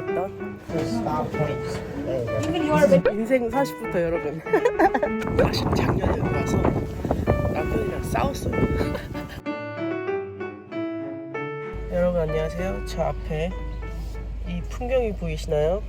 go. 인생 40부터 여러분 사실 작년에 여기 와서 남편이랑 싸웠어요 여러분 안녕하세요 저 앞에 이 풍경이 보이시나요?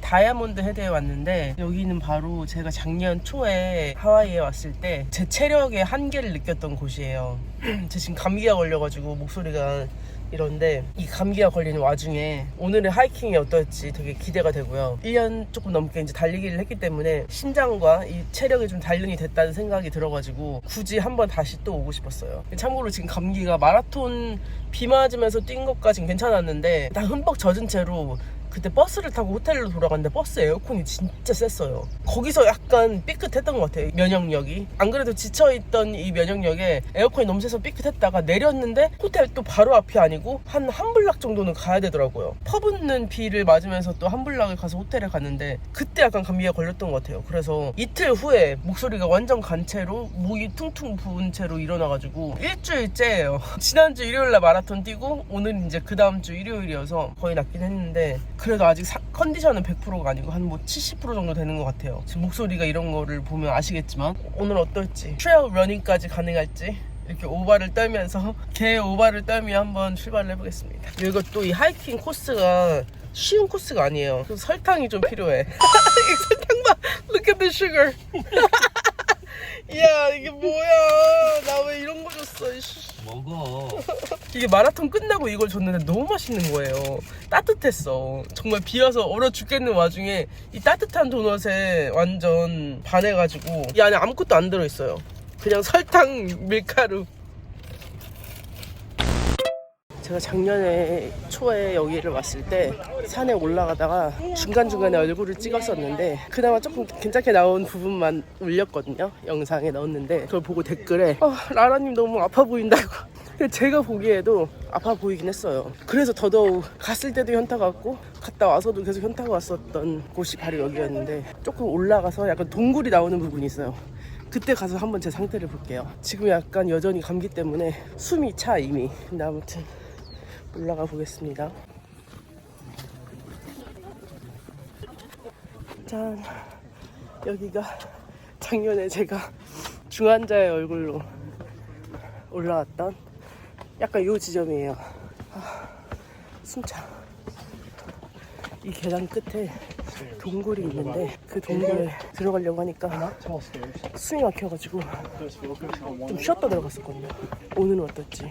다이아몬드 헤드에 왔는데 여기는 바로 제가 작년 초에 하와이에 왔을 때 제 체력의 한계를 느꼈던 곳이에요 제 지금 감기가 걸려가지고 목소리가 이런데 이 감기가 걸리는 와중에 오늘의 하이킹이 어떨지 되게 기대가 되고요. 1년 조금 넘게 이제 달리기를 했기 때문에 신장과 이 체력이 좀 단련이 됐다는 생각이 들어가지고 굳이 한번 다시 또 오고 싶었어요. 참고로 지금 감기가 마라톤 비 맞으면서 뛴 것까진 괜찮았는데 다 흠뻑 젖은 채로 그때 버스를 타고 호텔로 돌아갔는데 버스 에어컨이 진짜 셌어요. 거기서 약간 삐끗했던 것 같아요. 면역력이. 안 그래도 지쳐있던 이 면역력에 에어컨이 너무 세서 삐끗했다가 내렸는데 호텔 또 바로 앞이 아니고 한 한 블락 정도는 가야 되더라고요. 퍼붓는 비를 맞으면서 또 한 블락을 가서 호텔에 갔는데 그때 약간 감기가 걸렸던 것 같아요. 그래서 이틀 후에 목소리가 완전 간 채로 목이 퉁퉁 부은 채로 일어나가지고 일주일째예요. 지난주 일요일날 마라톤 뛰고 오늘 이제 그 다음 주 일요일이어서 거의 낫긴 했는데 그래도 아직 사- 컨디션은 100%가 아니고 한 뭐 70% 정도 되는 것 같아요. 지금 목소리가 이런 거를 보면 아시겠지만 오늘 어떨지 트레일 러닝까지 가능할지 이렇게 오바를 떨면서 개 오바를 떨며 한번 출발을 해보겠습니다. 그리고 또 이 하이킹 코스가 쉬운 코스가 아니에요. 설탕이 좀 필요해. 이 설탕만 look at the sugar. 야 이게 뭐야? 나 왜 이런 거 줬어? 이씨. 먹어. 이게 마라톤 끝나고 이걸 줬는데 너무 맛있는 거예요. 따뜻했어. 정말 비 와서 얼어 죽겠는 와중에 이 따뜻한 도넛에 완전 반해가지고 이 안에 아무것도 안 들어있어요. 그냥 설탕, 밀가루. 제가 작년에 초에 여기를 왔을 때 산에 올라가다가 중간중간에 얼굴을 찍었었는데 그나마 조금 괜찮게 나온 부분만 올렸거든요 영상에 넣었는데 그걸 보고 댓글에 어, 라라님 너무 아파 보인다고 제가 보기에도 아파 보이긴 했어요 그래서 더더욱 갔을 때도 현타가 왔고 갔다 와서도 계속 현타가 왔었던 곳이 바로 여기였는데 조금 올라가서 약간 동굴이 나오는 부분이 있어요 그때 가서 한번 제 상태를 볼게요. 지금 약간 여전히 감기 때문에 숨이 차 이미. 근데 아무튼 올라가 보겠습니다. 짠. 여기가 작년에 제가 중환자의 얼굴로 올라왔던 약간 요 지점이에요. 아, 숨차. 이 계단 끝에 동굴이 있는데 그 동굴에 들어가려고 하니까 숨이 막혀가지고 좀 쉬었다 들어갔었거든요. 오늘은 어떨지.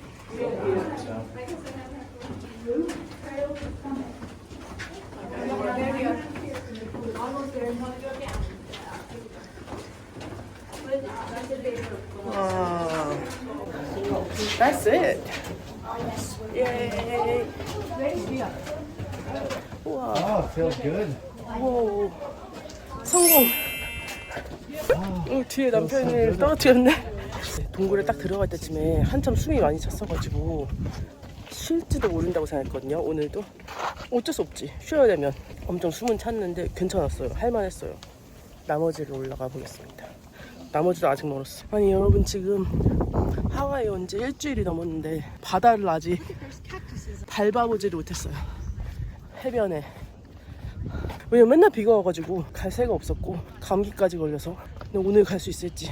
That's it. Yay. 우와. Oh, feels good. 오. 성공. 어, 뒤에 남편이 떨어뜨렸네. 동굴에 딱 들어갈 때쯤에 한참 숨이 많이 찼어가지고 쉴지도 모른다고 생각했거든요. 오늘도 어쩔 수 없지. 쉬어야 되면 엄청 숨은 찼는데 괜찮았어요. 할만했어요. 나머지를 올라가 보겠습니다. 나머지도 아직 멀었어. 아니 여러분 지금 하와이 온 지 일주일이 넘었는데 바다를 아직 밟아보지를 못했어요. 해변에. 왜냐면 맨날 비가 와가지고 갈 새가 없었고 감기까지 걸려서. 근데 오늘 갈 수 있을지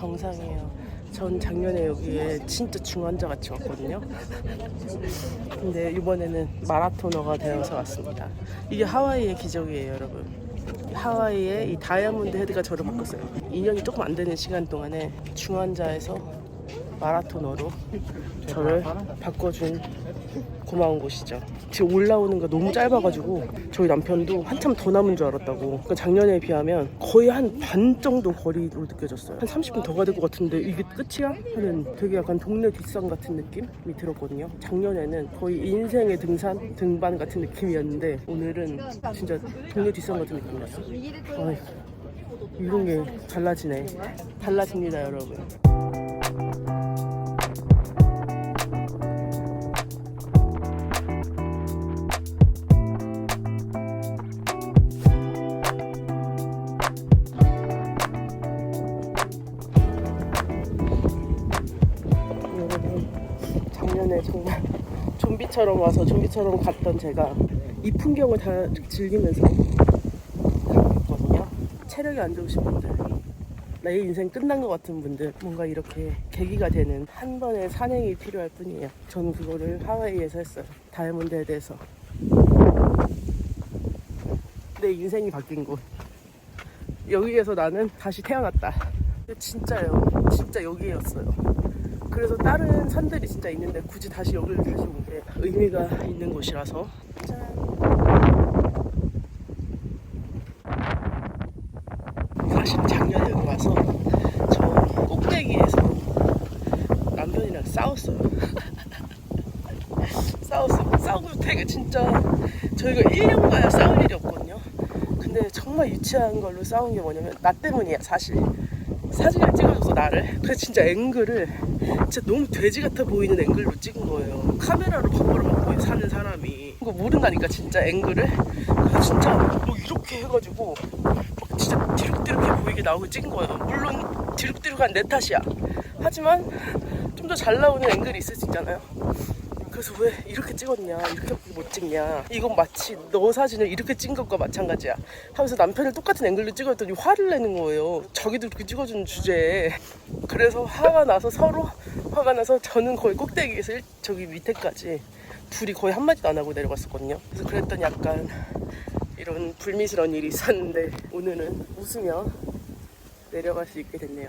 정상이에요. 전 작년에 여기에 진짜 중환자 같이 왔거든요. 근데 이번에는 마라토너가 되어서 왔습니다. 이게 하와이의 기적이에요, 여러분. 하와이의 이 다이아몬드 헤드가 저를 바꿨어요. 2년이 조금 안 되는 시간 동안에 중환자에서 마라토너로 저를 바꿔준 고마운 곳이죠. 지금 올라오는 거 너무 짧아가지고 저희 남편도 한참 더 남은 줄 알았다고. 그러니까 작년에 비하면 거의 한 반 정도 거리로 느껴졌어요. 한 30분 더 가야 될 것 같은데 이게 끝이야? 하는 되게 약간 동네 뒷산 같은 느낌이 들었거든요. 작년에는 거의 인생의 등산, 등반 같은 느낌이었는데 오늘은 진짜 동네 뒷산 같은 느낌이었어요. 아이, 이런 게 달라지네. 달라집니다, 여러분. 작년에 정말 좀비처럼 와서 좀비처럼 갔던 제가 이 풍경을 다 즐기면서 갔거든요. 체력이 안 좋으신 분들, 내 인생 끝난 것 같은 분들, 뭔가 이렇게 계기가 되는 한 번의 산행이 필요할 뿐이에요. 저는 그거를 하와이에서 했어요. 다이아몬드에 대해서. 내 인생이 바뀐 곳. 여기에서 나는 다시 태어났다. 진짜요. 진짜 여기였어요. 그래서 다른 산들이 진짜 있는데 굳이 다시 여기를 다시 온 게 의미가 있는 곳이라서 사실 작년에 와서 저 꼭대기에서 남편이랑 싸웠어요. 싸웠어요. 싸우고 되게 진짜 저희가 1년 가야 싸울 일이 없거든요. 근데 정말 유치한 걸로 싸운 게 뭐냐면 나 때문이야 사실. 사진을 찍어줘서 나를 그래서 진짜 앵글을 진짜 너무 돼지 같아 보이는 앵글로 찍은 거예요. 카메라로 바꿔로 먹고 사는 사람이. 그거 모른다니까 진짜 앵글을? 그래서 진짜 뭐 이렇게 해가지고 막 진짜 뒤룩뒤룩해 보이게 나오게 찍은 거예요. 물론 뒤룩뒤룩한 내 탓이야. 하지만 좀 더 잘 나오는 앵글이 있을 수 있잖아요 그래서 왜 이렇게 찍었냐? 이렇게 못 찍냐? 이건 마치 너 사진을 이렇게 찍은 것과 마찬가지야. 하면서 남편을 똑같은 앵글로 찍었더니 화를 내는 거예요. 자기도 그렇게 찍어준 주제에. 그래서 화가 나서 서로 화가 나서 저는 거의 꼭대기에서 일- 저기 밑에까지 둘이 거의 한마디도 안 하고 내려갔었거든요. 그래서 그랬더니 약간 이런 불미스러운 일이 있었는데 오늘은 웃으며 내려갈 수 있게 됐네요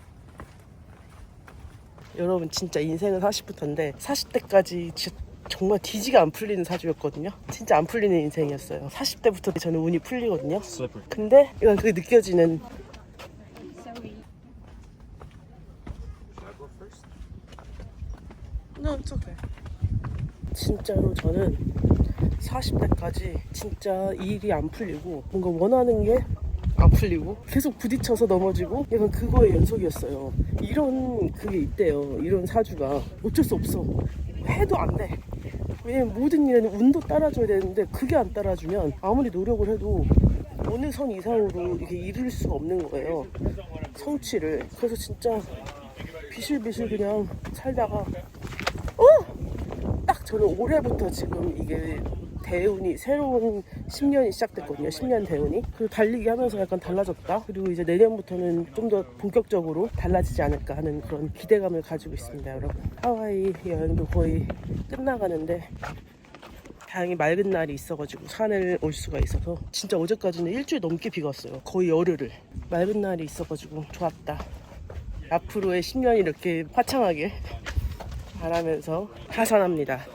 여러분 진짜 인생은 40부터인데 40대까지 진짜 정말 뒤지가 안 풀리는 사주였거든요. 진짜 안 풀리는 인생이었어요. 40대부터 저는 운이 풀리거든요. 근데 이건 그게 느껴지는 No, it's okay. 진짜로 저는 40대까지 진짜 일이 안 풀리고 뭔가 원하는 게안 풀리고 계속 부딪혀서 넘어지고 약간 그거의 연속이었어요. 이런 그게 있대요. 이런 사주가 어쩔 수 없어. 해도 안 돼. 왜냐면 모든 일에는 운도 따라줘야 되는데 그게 안 따라주면 아무리 노력을 해도 어느 선 이상으로 이렇게 이룰 수가 없는 거예요. 성취를. 그래서 진짜 비실비실 그냥 살다가 어! 딱 저는 올해부터 지금 이게 대운이 새로운 10년이 시작됐거든요. 10년 대운이. 그리고 달리기 하면서 약간 달라졌다. 그리고 이제 내년부터는 좀 더 본격적으로 달라지지 않을까 하는 그런 기대감을 가지고 있습니다, 여러분. 하와이 여행도 거의 끝나가는데 다행히 맑은 날이 있어가지고 산을 올 수가 있어서 진짜 어제까지는 일주일 넘게 비가 왔어요. 거의 열흘을. 맑은 날이 있어가지고 좋았다. 앞으로의 10년이 이렇게 화창하게 바라면서 하산합니다.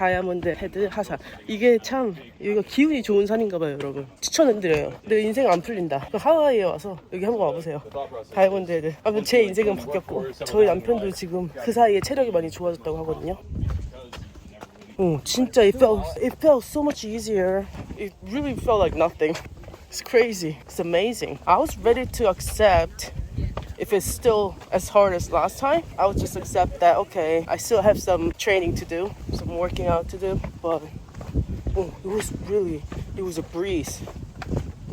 다이아몬드 헤드 하산. 이게 참 여기가 기운이 좋은 산인가 봐요, 여러분. 추천해드려요. 내 인생 안 풀린다. 그 하와이에 와서 여기 한번 와보세요. 다이아몬드 헤드. 아무튼 제 인생은 바뀌었고 저희 남편도 지금 그 사이에 체력이 많이 좋아졌다고 하거든요. 어, 진짜 it felt it felt so much easier. It really felt like nothing. It's crazy. It's amazing. I was ready to accept if it's still as hard as last time. I would just accept that okay, I still have some training to do, some working out to do, but Oh, it was really, it was a breeze.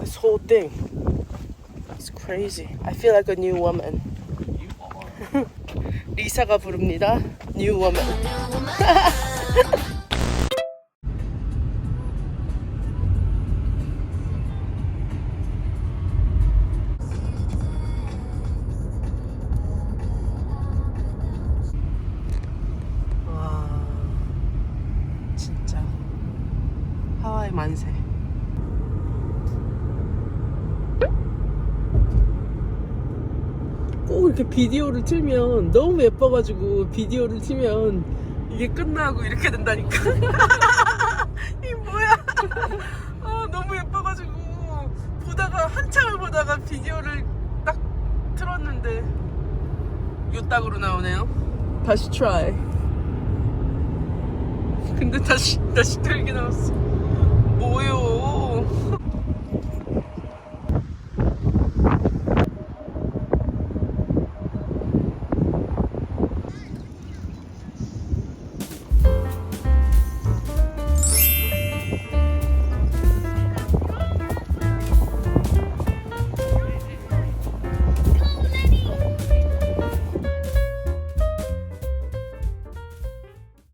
This whole thing. It's crazy. I feel like a new woman. 리사가 부릅니다. New woman. 만세. 꼭 이렇게 비디오를 틀면 너무 예뻐가지고 비디오를 틀면 이게 끝나고 이렇게 된다니까. 이 뭐야? 아 너무 예뻐가지고 보다가 한참을 보다가 비디오를 딱 틀었는데 요딱으로 나오네요. 다시 try. 근데 다시 다시 틀게 나왔어.